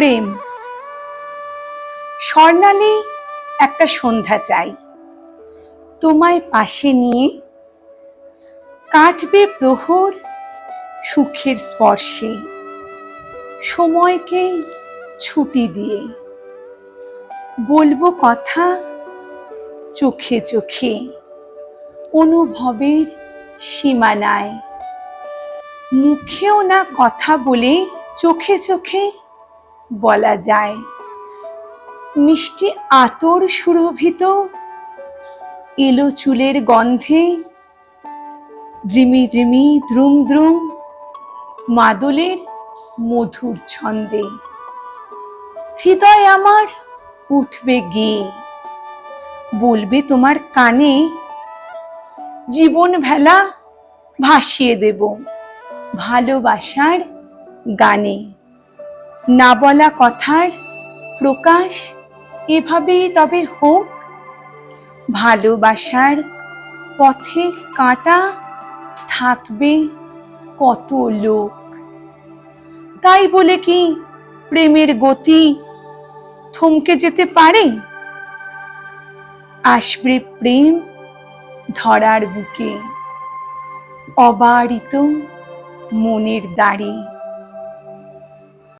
প্রেম। স্বর্ণালী একটা সন্ধ্যা চাই। তোমায় পাশে নিয়ে কাটবে প্রহর সুখের স্পর্শে। সময়কে ছুটি দিয়ে বলব কথা চোখে চোখে, অনুভবের সীমানায়। মুখেও না কথা বলে চোখে চোখে বলা যায়। মিষ্টি আতর সুরভিত, এলো চুলের গন্ধে, দ্রিমি দ্রিমি দ্রুম দ্রুম, মাদলের মধুর ছন্দে। হৃদয় আমার উঠবে গেয়ে, বলবে তোমার কানে জীবন ভেলা ভাসিয়ে দেব ভালোবাসার গানে। না বলা কথার প্রকাশ এভাবেই তবে হোক। ভালোবাসার পথে কাঁটা থাকবে কত লোক। তাই বলে কি প্রেমের গতি থমকে যেতে পারে? আসবে প্রেম ধরার বুকে, অবারিত মনের দ্বারে।